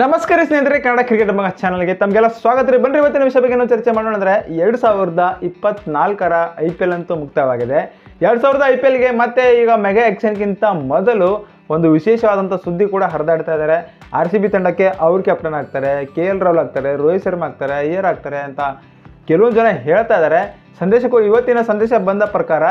ನಮಸ್ಕಾರ ಸ್ನೇಹಿತರೆ, ಕನ್ನಡ ಕ್ರಿಕೆಟ್ ಮಗ ಚಾನಲ್ಗೆ ತಮಗೆಲ್ಲ ಸ್ವಾಗತ ರೀ. ಬನ್ನಿ ಇವತ್ತಿನ ವಿಷಯ ಬಗ್ಗೆ ನಾವು ಚರ್ಚೆ ಮಾಡೋಣ ಅಂದರೆ, ಎರಡು ಸಾವಿರದ ಇಪ್ಪತ್ನಾಲ್ಕರ ಐ ಪಿ ಎಲ್ ಅಂತೂ ಮುಕ್ತವಾಗಿದೆ. ಎರಡು ಸಾವಿರದ ಐ ಪಿ ಎಲ್ಗೆ ಮತ್ತೆ ಈಗ ಮೆಗಾ ಎಕ್ಸನ್ಗಿಂತ ಮೊದಲು ಒಂದು ವಿಶೇಷವಾದಂಥ ಸುದ್ದಿ ಕೂಡ ಹರಿದಾಡ್ತಾ ಇದ್ದಾರೆ. ಆರ್ ಸಿ ಬಿ ತಂಡಕ್ಕೆ ಅವ್ರ ಕ್ಯಾಪ್ಟನ್ ಆಗ್ತಾರೆ ಕೆ ಎಲ್ ರಾಹುಲ್ ಆಗ್ತಾರೆ, ರೋಹಿತ್ ಶರ್ಮಾ ಆಗ್ತಾರೆ, ಅಯ್ಯರ್ ಆಗ್ತಾರೆ ಅಂತ ಕೆಲವೊಂದು ಜನ ಹೇಳ್ತಾ ಇದ್ದಾರೆ. ಸಂದೇಶಕ್ಕೂ ಇವತ್ತಿನ ಸಂದೇಶ ಬಂದ ಪ್ರಕಾರ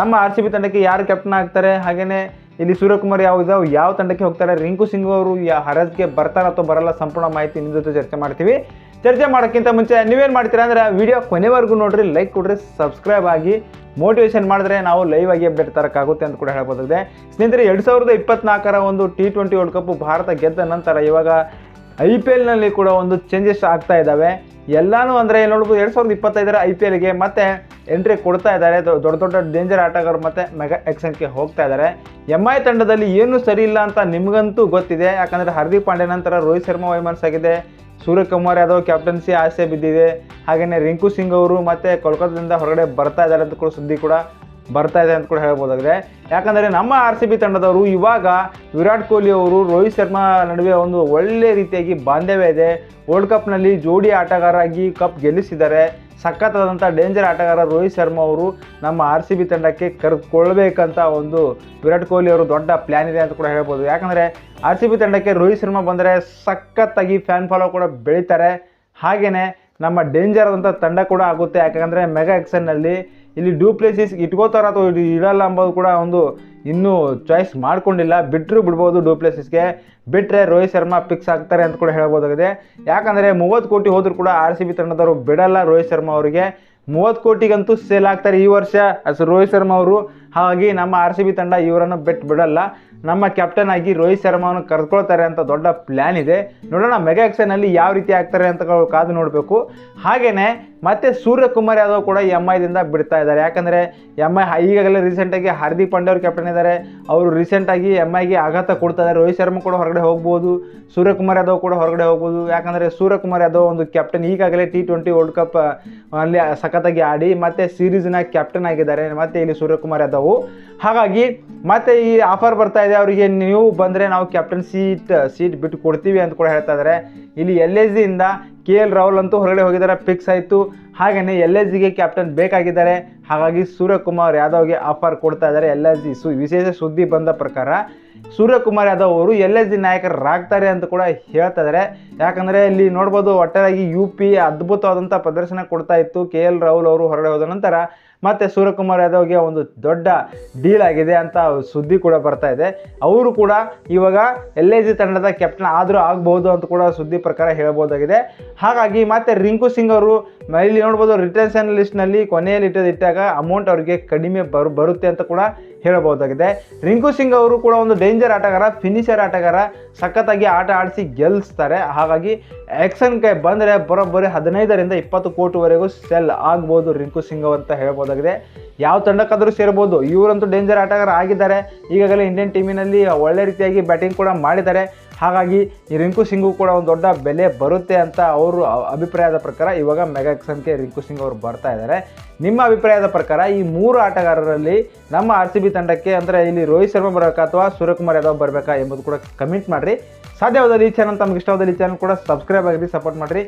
ನಮ್ಮ ಆರ್ ಸಿ ಬಿ ತಂಡಕ್ಕೆ ಯಾರು ಕ್ಯಾಪ್ಟನ್ ಆಗ್ತಾರೆ? ಹಾಗೆಯೇ ಇಲ್ಲಿ ಸೂರ್ಯಕುಮಾರ್ ಯಾವ ಯಾವ ತಂಡಕ್ಕೆ ಹೋಗ್ತಾರೆ, ರಿಂಕು ಸಿಂಗ್ ಅವರು ಯಾ ಹರಜ್ಗೆ ಬರ್ತಾರ ಅಥವಾ ಬರಲ್ಲ ಸಂಪೂರ್ಣ ಮಾಹಿತಿ ನಿಮ್ಮ ಜೊತೆ ಚರ್ಚೆ ಮಾಡ್ತೀವಿ. ಚರ್ಚೆ ಮಾಡೋಕ್ಕಿಂತ ಮುಂಚೆ ನೀವೇನು ಮಾಡ್ತೀರಾ ಅಂದರೆ ವಿಡಿಯೋ ಕೊನೆವರೆಗೂ ನೋಡಿರಿ ಲೈಕ್ ಕೊಡ್ರಿ ಸಬ್ಸ್ಕ್ರೈಬ್ ಆಗಿ ಮೋಟಿವೇಶನ್ ಮಾಡಿದ್ರೆ ನಾವು ಲೈವ್ ಆಗಿ ಅಪ್ಡೇಟ್ ತರೋಕ್ಕಾಗುತ್ತೆ ಅಂತ ಕೂಡ ಹೇಳ್ಬೋದಾಗಿದೆ ಸ್ನೇಹಿತರೆ, ಎರಡು ಸಾವಿರದ ಇಪ್ಪತ್ನಾಲ್ಕರ ಒಂದು T twenty world cup Bharat ಗೆದ್ದ ನಂತರ ಇವಾಗ ಐ ಪಿ ಎಲ್ನಲ್ಲಿ ಕೂಡ ಒಂದು ಚೇಂಜಸ್ ಆಗ್ತಾ ಇದ್ದಾವೆ ಎಲ್ಲಾನು ಅಂದರೆ ನೋಡ್ಬೋದು, ಎರಡು ಸಾವಿರದ ಇಪ್ಪತ್ತೈದರ ಐ ಪಿ ಎಲ್ಗೆ ಮತ್ತೆ ಎಂಟ್ರಿ ಕೊಡ್ತಾ ಇದ್ದಾರೆ. ದೊಡ್ಡ ದೊಡ್ಡ ಡೇಂಜರ್ ಆಟಗಾರರು ಮತ್ತೆ ಮೆಗಾ ಎಕ್ಸನ್ಗೆ ಹೋಗ್ತಾ ಇದ್ದಾರೆ. ಎಂ ಐ ತಂಡದಲ್ಲಿ ಏನು ಸರಿ ಇಲ್ಲ ಅಂತ ನಿಮಗಂತೂ ಗೊತ್ತಿದೆ. ಯಾಕಂದರೆ ಹಾರ್ದಿಕ್ ಪಾಂಡ್ಯ ನಂತರ ರೋಹಿತ್ ಶರ್ಮಾ ವೈಮನ್ಸ್ ಆಗಿದೆ. ಸೂರ್ಯಕುಮಾರ್ ಯಾದವ್ ಕ್ಯಾಪ್ಟನ್ಸಿ ಆಸೆ ಬಿದ್ದಿದೆ. ಹಾಗೆಯೇ ರಿಂಕು ಸಿಂಗ್ ಅವರು ಮತ್ತೆ ಕೋಲ್ಕತ್ತಾದಿಂದ ಹೊರಗಡೆ ಬರ್ತಾ ಇದ್ದಾರೆ ಅಂತ ಕೂಡ ಸುದ್ದಿ ಕೂಡ ಬರ್ತಾ ಇದೆ ಅಂತ ಕೂಡ ಹೇಳ್ಬೋದಾಗಿದೆ. ಯಾಕಂದರೆ ನಮ್ಮ ಆರ್ ಸಿ ಬಿ ತಂಡದವರು ಇವಾಗ ವಿರಾಟ್ ಕೊಹ್ಲಿ ಅವರು, ರೋಹಿತ್ ಶರ್ಮಾ ನಡುವೆ ಒಂದು ಒಳ್ಳೆ ರೀತಿಯಾಗಿ ಬಾಂಧವ್ಯ ಇದೆ. ವರ್ಲ್ಡ್ ಕಪ್ನಲ್ಲಿ ಜೋಡಿ ಆಟಗಾರರಾಗಿ ಕಪ್ ಗೆಲ್ಲಿಸಿದ್ದಾರೆ. ಸಖತ್ತಾದಂಥ ಡೇಂಜರ್ ಆಟಗಾರ ರೋಹಿತ್ ಶರ್ಮಾ ಅವರು ನಮ್ಮ ಆರ್ ಸಿ ಬಿ ತಂಡಕ್ಕೆ ಕರೆದುಕೊಳ್ಬೇಕಂತ ಒಂದು ವಿರಾಟ್ ಕೊಹ್ಲಿ ಅವರು ದೊಡ್ಡ ಪ್ಲ್ಯಾನ್ ಇದೆ ಅಂತ ಕೂಡ ಹೇಳ್ಬೋದು. ಯಾಕಂದರೆ ಆರ್ ಸಿ ಬಿ ತಂಡಕ್ಕೆ ರೋಹಿತ್ ಶರ್ಮಾ ಬಂದರೆ ಸಖತ್ತಾಗಿ ಫ್ಯಾನ್ ಫಾಲೋ ಕೂಡ ಬೆಳೀತಾರೆ. ಹಾಗೆಯೇ ನಮ್ಮ ಡೇಂಜರ್ ಆದಂಥ ತಂಡ ಕೂಡ ಆಗುತ್ತೆ. ಯಾಕಂದರೆ ಮೆಗಾ ಎಕ್ಸನ್ನಲ್ಲಿ ಇಲ್ಲಿ ಡೂಪ್ಲೇಸಿಸ್ ಇಟ್ಕೋತಾರ ಅಥವಾ ಇಡಲ್ಲ ಅಂಬೋದು ಕೂಡ ಒಂದು ಇನ್ನೂ ಚಾಯ್ಸ್ ಮಾಡ್ಕೊಂಡಿಲ್ಲ. ಬಿಟ್ಟರು ಬಿಡ್ಬೋದು ಡೂಪ್ಲೇಸಿಸ್ಗೆ ಬಿಟ್ಟರೆ ರೋಹಿತ್ ಶರ್ಮಾ ಫಿಕ್ಸ್ ಆಗ್ತಾರೆ ಅಂತ ಕೂಡ ಹೇಳ್ಬೋದಾಗಿದೆ ಯಾಕಂದರೆ ಮೂವತ್ತು ಕೋಟಿ ಹೋದರೂ ಕೂಡ ಆರ್ ಸಿ ಬಿ ತಂಡದವರು ಬಿಡಲ್ಲ ರೋಹಿತ್ ಶರ್ಮಾ ಅವರಿಗೆ. ಮೂವತ್ತು ಕೋಟಿಗಂತೂ ಸೇಲ್ ಆಗ್ತಾರೆ ಈ ವರ್ಷ. ಅಸ್ ರೋಹಿತ್ ಶರ್ಮಾ ಅವರು ಹಾಗಾಗಿ ನಮ್ಮ ಆರ್ ಸಿ ಬಿ ತಂಡ ಇವರನ್ನು ಬಿಟ್ಟು ಬಿಡಲ್ಲ. ನಮ್ಮ ಕ್ಯಾಪ್ಟನ್ ಆಗಿ ರೋಹಿತ್ ಶರ್ಮಾವನ್ನು ಕರ್ಕೊಳ್ತಾರೆ ಅಂತ ದೊಡ್ಡ ಪ್ಲ್ಯಾನ್ ಇದೆ. ನೋಡೋಣ ಮೆಗಾ ಎಕ್ಸನ್ನಲ್ಲಿ ಯಾವ ರೀತಿ ಆಗ್ತಾರೆ ಅಂತ ಕಾದು ನೋಡಬೇಕು. ಹಾಗೆಯೇ ಮತ್ತೆ ಸೂರ್ಯಕುಮಾರ್ ಯಾದವ್ ಕೂಡ ಎಂ ಐದಿಂದ ಬಿಡ್ತಾ ಇದ್ದಾರೆ. ಯಾಕಂದರೆ ಎಂ ಐ ಈಗಾಗಲೇ ರೀಸೆಂಟಾಗಿ ಹಾರ್ದಿಕ್ ಪಾಂಡ್ಯ ಅವರು ಕ್ಯಾಪ್ಟನ್ ಇದ್ದಾರೆ. ಅವರು ರೀಸೆಂಟಾಗಿ ಎಂ ಐಗೆ ಆಘಾತ ಕೊಡ್ತಾ ಇದ್ದಾರೆ. ರೋಹಿತ್ ಶರ್ಮಾ ಕೂಡ ಹೊರಗಡೆ ಹೋಗ್ಬೋದು. ಸೂರ್ಯಕುಮಾರ್ ಯಾದವ್ ಕೂಡ ಹೊರಗಡೆ ಹೋಗ್ಬೋದು. ಯಾಕಂದರೆ, ಸೂರ್ಯಕುಮಾರ್ ಯಾದವ್ ಒಂದು ಕ್ಯಾಪ್ಟನ್ ಈಗಾಗಲೇ ಟಿ ಟ್ವೆಂಟಿ ವರ್ಲ್ಡ್ ಕಪ್ ಅಲ್ಲಿ ಸಖತ್ತಾಗಿ ಆಡಿ, ಮತ್ತೆ ಸೀರೀಸ್ನ ಕ್ಯಾಪ್ಟನ್ ಆಗಿದ್ದಾರೆ. ಮತ್ತೆ ಇಲ್ಲಿ ಸೂರ್ಯಕುಮಾರ್ ಯಾದವ್ ಹಾಗಾಗಿ ಮತ್ತೆ ಈ ಆಫರ್ ಬರ್ತಾ ಇದೆ, ಅವರಿಗೆ ನೀವು ಬಂದರೆ ನಾವು ಕ್ಯಾಪ್ಟನ್ ಸೀಟ್ ಸೀಟ್ ಬಿಟ್ಟು ಕೊಡ್ತೀವಿ ಅಂತ ಕೂಡ ಹೇಳ್ತಾ ಇದ್ದಾರೆ ಇಲ್ಲಿ ಎಲ್ ಎಸ್ ಜಿಯಿಂದ ಕೆ ಎಲ್ ರಾಹುಲ್ ಅಂತೂ ಹೊರಗಡೆ ಹೋಗಿದ್ದಾರೆ ಫಿಕ್ಸ್ ಆಯಿತು. ಹಾಗೆಯೇ ಎಲ್ ಎಸ್ ಜಿಗೆ ಕ್ಯಾಪ್ಟನ್ ಬೇಕಾಗಿದ್ದಾರೆ. ಹಾಗಾಗಿ ಸೂರ್ಯಕುಮಾರ್ ಯಾದವ್ಗೆ ಆಫರ್ ಕೊಡ್ತಾ ಇದ್ದಾರೆ ಎಲ್ ಎಸ್ ಜಿ ಸು ವಿಶೇಷ ಸುದ್ದಿ ಬಂದ ಪ್ರಕಾರ ಸೂರ್ಯಕುಮಾರ್ ಯಾದವ್ ಅವರು ಎಲ್ ಎಸ್ ಡಿ ನಾಯಕರಾಗ್ತಾರೆ ಅಂತ ಕೂಡ ಹೇಳ್ತಾ ಇದ್ದಾರೆ ಯಾಕಂದರೆ ಇಲ್ಲಿ ನೋಡ್ಬೋದು ಒಟ್ಟಾರೆಯಾಗಿ ಯು ಪಿ ಅದ್ಭುತವಾದಂಥ ಪ್ರದರ್ಶನ ಕೊಡ್ತಾ ಇತ್ತು. ಕೆ ಎಲ್ ರಾಹುಲ್ ಅವರು ಹೊರಗಡೆ ಹೋದ ನಂತರ ಮತ್ತೆ ಸೂರ್ಯಕುಮಾರ್ ಯಾದವ್ಗೆ ಒಂದು ದೊಡ್ಡ ಡೀಲ್ ಆಗಿದೆ ಅಂತ ಸುದ್ದಿ ಕೂಡ ಬರ್ತಾ ಇದೆ. ಅವರು ಕೂಡ ಇವಾಗ ಎಲ್ ಎ ಜಿ ತಂಡದ ಕ್ಯಾಪ್ಟನ್ ಆದರೂ ಆಗ್ಬಹುದು ಅಂತ ಕೂಡ ಸುದ್ದಿ ಪ್ರಕಾರ ಹೇಳ್ಬೋದಾಗಿದೆ. ಹಾಗಾಗಿ ಮತ್ತೆ ರಿಂಕು ಸಿಂಗ್ ಅವರು ಇಲ್ಲಿ ನೋಡ್ಬೋದು ರಿಟರ್ನ್ಸನ್ ಲಿಸ್ಟ್ನಲ್ಲಿ ಕೊನೆಯಲ್ಲಿ ಇಟ್ಟದಿಟ್ಟಾಗ ಅಮೌಂಟ್ ಅವರಿಗೆ ಕಡಿಮೆ ಬರು, ಬರುತ್ತೆ ಅಂತ ಕೂಡ ಹೇಳಬಹುದಾಗಿದೆ ರಿಂಕು ಸಿಂಗ್ ಅವರು ಕೂಡ ಒಂದು ಡೇಂಜರ್ ಆಟಗಾರ, ಫಿನಿಷರ್ ಆಟಗಾರ ಸಖತ್ತಾಗಿ ಆಟ ಆಡಿಸಿ ಗೆಲ್ಲಿಸ್ತಾರೆ ಹಾಗಾಗಿ ಆ್ಯಕ್ಷನ್ಗೆ ಬಂದರೆ ಬರೋಬ್ಬರಿ ಹದಿನೈದರಿಂದ ಇಪ್ಪತ್ತು ಕೋಟಿವರೆಗೂ ಸೆಲ್ ಆಗ್ಬೋದು ರಿಂಕು ಸಿಂಗ್ ಅಂತ ಹೇಳ್ಬೋದಾಗಿದೆ. ಯಾವ ತಂಡಕ್ಕಾದರೂ ಸೇರ್ಬೋದು. ಇವರಂತೂ ಡೇಂಜರ್ ಆಟಗಾರ ಆಗಿದ್ದಾರೆ. ಈಗಾಗಲೇ ಇಂಡಿಯನ್ ಟೀಮಿನಲ್ಲಿ ಒಳ್ಳೆ ರೀತಿಯಾಗಿ ಬ್ಯಾಟಿಂಗ್ ಕೂಡ ಮಾಡಿದ್ದಾರೆ. ಹಾಗಾಗಿ ಈ ರಿಂಕು ಸಿಂಗು ಕೂಡ ಒಂದು ದೊಡ್ಡ ಬೆಲೆ ಬರುತ್ತೆ ಅಂತ ಅವರು ಅಭಿಪ್ರಾಯದ ಪ್ರಕಾರ ಇವಾಗ ಮೆಗಾ ಎಕ್ಸನ್ಗೆ ರಿಂಕು ಸಿಂಗ್ ಅವರು ಬರ್ತಾ ಇದ್ದಾರೆ. ನಿಮ್ಮ ಅಭಿಪ್ರಾಯದ ಪ್ರಕಾರ ಈ ಮೂರು ಆಟಗಾರರಲ್ಲಿ ನಮ್ಮ ಆರ್ ತಂಡಕ್ಕೆ ಅಂದರೆ ಇಲ್ಲಿ ರೋಹಿತ್ ಶರ್ಮಾ ಬರಬೇಕಾ ಅಥವಾ ಸೂರ್ಯಕುಮಾರ್ ಯಾದವ್ ಬರಬೇಕಾ ಎಂಬುದು ಕೂಡ ಕಮೆಂಟ್ ಮಾಡಿರಿ. ಸಾಧ್ಯವಾದ ಈ ಚಾನಲ್ ತಮ್ಗೆ ಇಷ್ಟವಾದಲ್ಲಿ ಈ ಚಾನಲ್ ಕೂಡ ಸಬ್ಸ್ಕ್ರೈಬ್ ಆಗಿರಿ ಸಪೋರ್ಟ್ ಮಾಡಿರಿ.